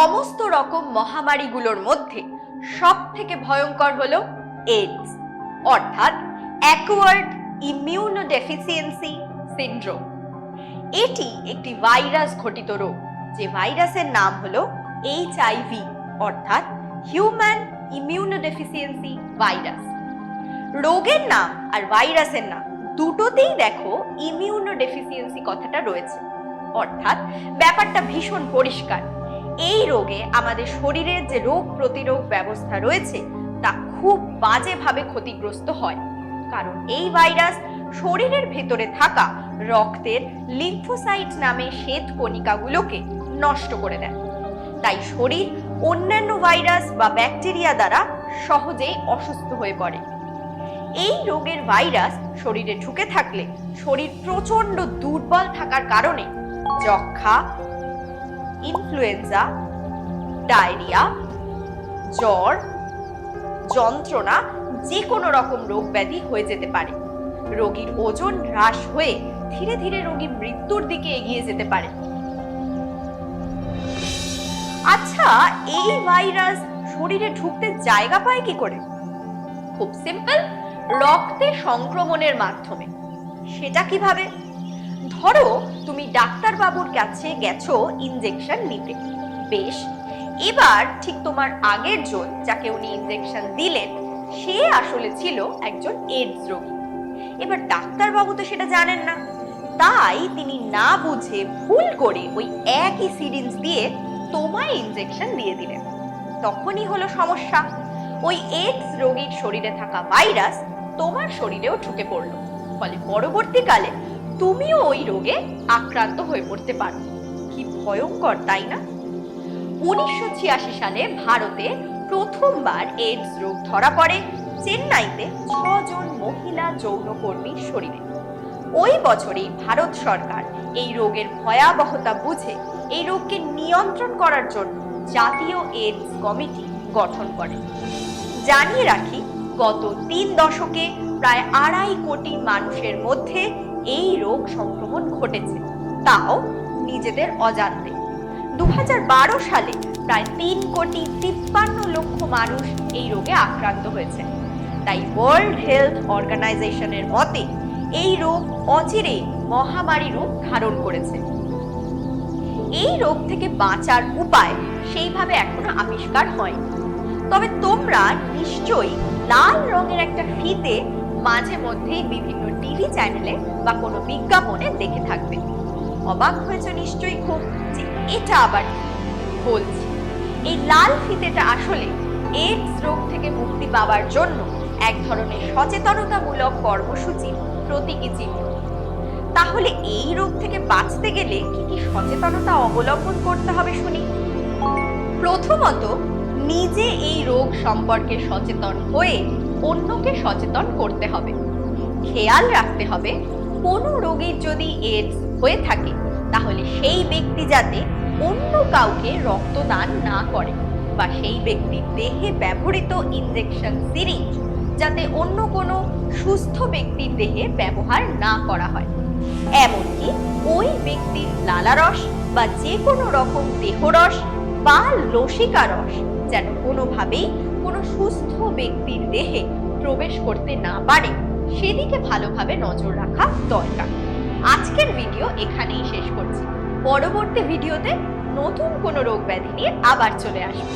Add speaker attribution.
Speaker 1: সমস্ত রকম মহামারীগুলোর মধ্যে সব থেকে ভয়ঙ্কর হলো এইডস অর্থাৎ অ্যাকোয়ার্ড ইমিউনোডেফিসিয়েন্সি সিনড্রোম এটি একটি ভাইরাস ঘটিত রোগ, যে ভাইরাসের নাম হলো এইচআইভি অর্থাৎ হিউম্যান ইমিউনোডেফিসিয়েন্সি ভাইরাস রোগের নাম আর ভাইরাসের নাম দুটোতেই দেখো ইমিউনোডেফিসিয়েন্সি কথাটা রয়েছে। অর্থাৎ ব্যাপারটা ভীষণ পরিষ্কার। এই রোগে আমাদের শরীরের যে রোগ প্রতিরোধ ব্যবস্থা রয়েছে, তা খুব বাজেভাবে ক্ষতিগ্রস্ত হয়। কারণ এই ভাইরাস শরীরের ভেতরে থাকা রক্তের লিম্ফোসাইট নামে শ্বেত কণিকাগুলোকে নষ্ট করে দেয়। তাই শরীর অন্যান্য ভাইরাস বা ব্যাকটেরিয়া দ্বারা সহজেই অসুস্থ হয়ে পড়ে। এই রোগের ভাইরাস শরীরে ঢুকে থাকলে শরীর প্রচণ্ড দুর্বল থাকার কারণে যক্ষা ইনফ্লুয়েঞ্জা, ডায়রিয়া, জ্বর, যন্ত্রণা যে কোনো রকম রোগ ব্যাধি হয়ে যেতে পারে। রোগীর ওজন হ্রাস হয়ে ধীরে ধীরে রোগী মৃত্যুর দিকে এগিয়ে যেতে পারে। আচ্ছা এই ভাইরাস শরীরে ঢুকতে জায়গা পায় কি করে? খুব সিম্পল, রক্তে সংক্রমণের মাধ্যমে। সেটা কীভাবে? ধরো তুমি ডাক্তার বাবুর কাছে গেছো ইনজেকশন নিতে। বেশ, এবার ঠিক তোমার আগের জন যাকে উনি ইনজেকশন দিলেন, সে আসলে ছিল একজন এইডস রোগী। এবার ডাক্তার বাবু তো সেটা জানেন না। তাই তিনি না বুঝে ভুল করে ওই একই সিরিঞ্জ দিয়ে তোমায় ইনজেকশন দিয়ে দিলেন। তখনই হলো সমস্যা। ওই এইডস রোগীর শরীরে থাকা ভাইরাস তোমার শরীরেও ঢুকে পড়ল। ফলে পরবর্তীকালে তুমিও ওই রোগে আক্রান্ত হয়ে পড়তে পারো। কি ভয়ঙ্কর, তাই না? উনিশশো ছিয়াশি সালে ভারতে প্রথমবার এইডস রোগ ধরা পড়ে। চেন্নাইতে ছজন মহিলা যৌনকর্মীর শরীরে। ওই বছরেই ভারত সরকার এই রোগের ভয়াবহতা বুঝে এই রোগকে নিয়ন্ত্রণ করার জন্য জাতীয় এইডস কমিটি গঠন করে। জানিয়ে রাখি, গত তিন দশকে প্রায় আড়াই কোটি মানুষের মধ্যে এই রোগ সংক্রমণ ঘটেছে। তাও নিজেদের অজান্তে। দুই হাজার বারো সালে প্রায় তিন কোটি তিপ্পান্ন লক্ষ মানুষ এই রোগে আক্রান্ত হয়েছে। তাই ওয়ার্ল্ড হেলথ অর্গানাইজেশনের মতে, এই রোগ অচিরে মহামারী রূপ ধারণ করেছে। এই রোগ থেকে বাঁচার উপায় সেইভাবে এখনও আবিষ্কার হয়নি। তবে তোমরা নিশ্চয়ই লাল রঙের একটা ফিতে মাঝে মধ্যেই বিভিন্ন টিভি চ্যানেলে বা কোনো বিজ্ঞাপনে দেখে থাকবে। অবাক হয়েছে নিশ্চয়ই খুব যে এটা আবার বলছি, এই লাল ফিতেটা আসলে এইডস রোগ থেকে মুক্তি পাওয়ার জন্য এক ধরনের সচেতনতামূলক কর্মসূচির প্রতীকী চিহ্ন। তাহলে এই রোগ থেকে বাঁচতে গেলে কি কি সচেতনতা অবলম্বন করতে হবে শুনি। প্রথমত, নিজে এই রোগ সম্পর্কে সচেতন হয়ে অন্যকে সচেতন করতে হবে। খেয়াল রাখতে হবে, কোনো রোগীর যদি এইডস হয়ে থাকে, তাহলে সেই ব্যক্তি যাতে অন্য কাউকে রক্তদান না করে বা সেই ব্যক্তির দেহে ব্যবহৃত ইনজেকশন সিরিঞ্জ যাতে অন্য কোনো সুস্থ ব্যক্তির দেহে ব্যবহার না করা হয়। এমনকি ওই ব্যক্তির লালারস বা যে কোনো রকম দেহরস বা লসিকা রস যেন কোনোভাবেই কোনো সুস্থ ব্যক্তির দেহে প্রবেশ করতে না পারে, সেদিকে ভালোভাবে নজর রাখা দরকার। আজকের ভিডিও এখানেই শেষ করছি। পরবর্তী ভিডিওতে নতুন কোনো রোগ ব্যাধি নিয়ে আবার চলে আসব।